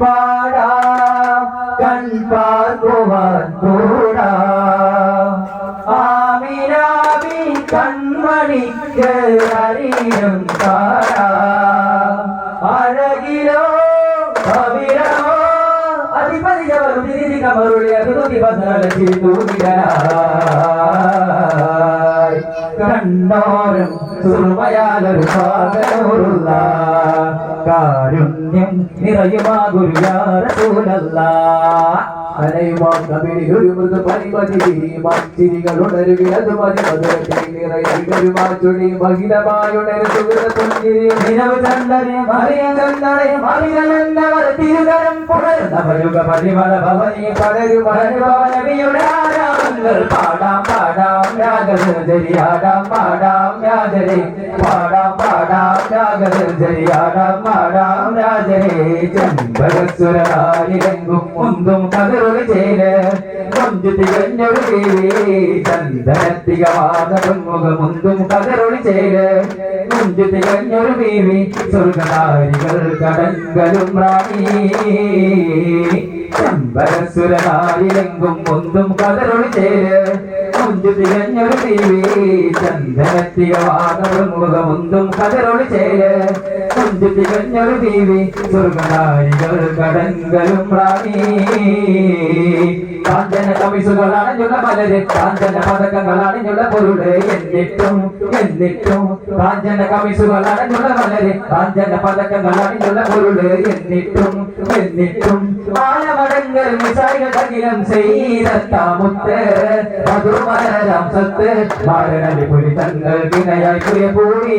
पारा कई पार गोवा കൺമണിക്ക് അറിയും താരാം. അഴകിലോ കവിരമോ അധിപതിയവരും തിരിതി കമറുളി അഭിവൃദ്ധി പന്തല ചിരിതൂരായി കണ്ടോരം സുറുമയാലൊരു സ്വാഗതമുള്ള കാരുണ്യം നിറയുമാ അനയുമാ കവിളിയൊരു മൃദു പരിമതി ചിരികൾ ഉണരുകിലത് മതി. മധുരത്തിൽ നിറയുമാ ചൊടി മഹിതമായുണരു സുഹൃത തിരുകരം പുണരുന്ന പരിമള ഭവനി പടരു പരനുഭവനവിയുടെ ആരാമങ്ങൾ പാടാം പാടാം രാഗസർജരിയാടാം പാടാം രാജരെ പാടാം പാടാം രാഗസർജരിയാടാം പാടാം രാജരെ ചെമ്പകസ്വരാരിലെങ്കും മുന്തും കതിറുകൾ ചേര് കൊഞ്ചു തികഞ്ഞൊരു ദേവി ചന്ദനത്തികവാദ മുഖമുന്തും കതറൊളി ചേര് കൊഞ്ചു തികഞ്ഞൊരു ദേവി സ്വർഗനാരികൾ കടങ്കലും റാണി ചമ്പരസുരനാരിലെങ്കും മുന്തും കതറൊളി ചേര്. കൊഞ്ചു തികഞ്ഞൊരു ദേവി ചന്ദനത്തികവാദ മുഖമുന്തും കതറൊളി ചേര് കൊഞ്ചു തികഞ്ഞൊരു ദേവി സ്വർഗനാരികൾ കടങ്കലും റാണി காஞ்சன கவிசுகள் அணைஞ்சுள்ள மலரே காஞ்சன பதக்கங்கள் அணைஞ்சுள்ள பொருளே. என்னிட்டும் என்னிட்டும் காஞ்சன கவிசுகள் அணைஞ்சுள்ள மலரே காஞ்சன பதக்கங்கள் அணைஞ்சுள்ள பொருளே. என்னிட்டும் என்னிட்டும் ஆலமடங்கள் விசாரிகள் அகிலம் செய்த தாமுத்த மதுமலராம் சத்து மாரணி புலி தங்கள் வினையாய் புரிய பூமி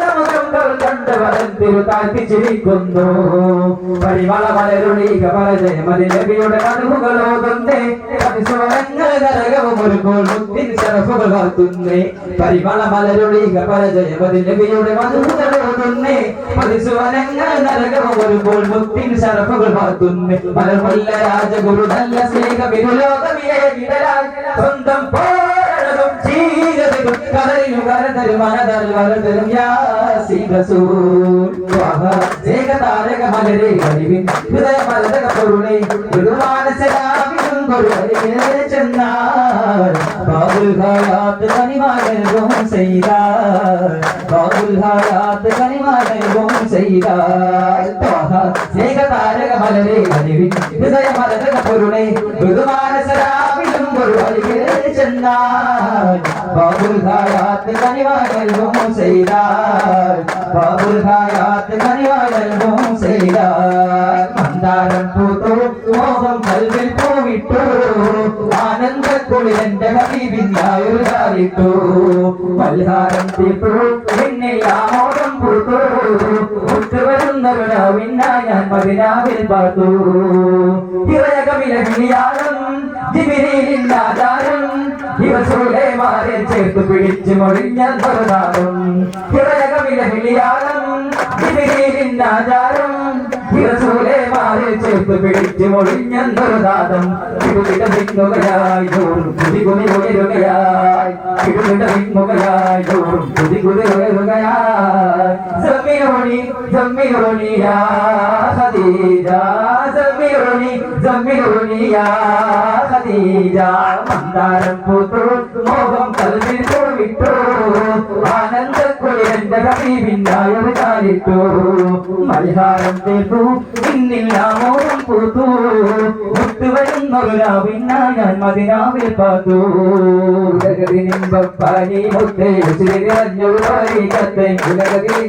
തങ്കമുഖം കവി കണ്ട് പദത്തിൽ താഴ്ത്തിച്ചിരിക്കുന്നു പരിമള മലരുളീക പരജയമതിലബിയുടെ മധുകളോതുന്നേ അതിസ്വരങ്ങൾ നരകവും ഒരു കോൾമുത്തിൻ ശരഫുകൾ വാർത്തുന്നേ പരിമള മലരുളീക പരജയമതിലബിയുടെ മധുകളോതുന്നേ അതിസ്വരങ്ങൾ നരകവും ഒരു കോൾമുത്തിൻ ശരഫുകൾ വാർത്തുന്നേ മലർമുല്ല രാജഗുരു നല്ല സ്നേഹ വിരുലോകമിയെ സ്വന്തം പോരാടും மலரும் சீரதும் கதறியும் வரதரு மனதரு வரதரும் யாசிகசூர் ஏக செய்தார். பாதுகாத்து செய்தார். பொருளை பெருமான சிலா சென்றார் பாபுல் ஹயாத் கனிவாயல்வும் செய்தார். பாபுல் ஹயாத் கனிவாயல்வும் செய்தார். மந்தாரம் பூத்தோ மோகம் கல்வில் பூவிட்டோ എന്റെ കാലിട്ടു മൽഹാരം തീർത്തു എന്നിൽ ആമോദം പൂത്തു ഒത്തുവരുന്നവരാവിന്ന ഞാൻ മതിനാവിൽ പാർത്തു. ഇറയകമിലകിയാലും ജിബിരിയിലില്ല ആചാരം ഇവസൂലെ ചേർത്ത് പിടിച്ചു മൊഴിഞ്ഞ ധർനാദം ഇറയകമിലകിയാളം ജിബിരിയിലില്ല ആചാരം ഇവസൂലെ മാറി ധർനാദം ഇടുകിട വിങ്ങുകയായി തോറും കുതികുതി ഉയരുകയായി ഇടുകിട വിങ്ങുകയായി തോറും കുതികുതി ഉയരുകയായി സമ്മിയോണി സമ്മിയോണിയാ ഖദീജ സമ്മിയോണി സമ്മിയോണിയാ ഖദീജ മന്ദാരം പൂത്തു മോഹം കൽവിൽ പൂവിട്ടു ഹബീബിനായൊരു കാലിട്ടു മലഹാരം തീർത്തു ഇന്നില്ല മോഹം പൂത്തു മുത്തുവരുന്നൊരു രാവിനാ ഞാൻ മതിനാവിൽ പാത്തു ഉലകതിനിമ്പപ്പാനി മുത്തേ ചിരിഞ്ഞൊരു കത്തെ. ഉലകതി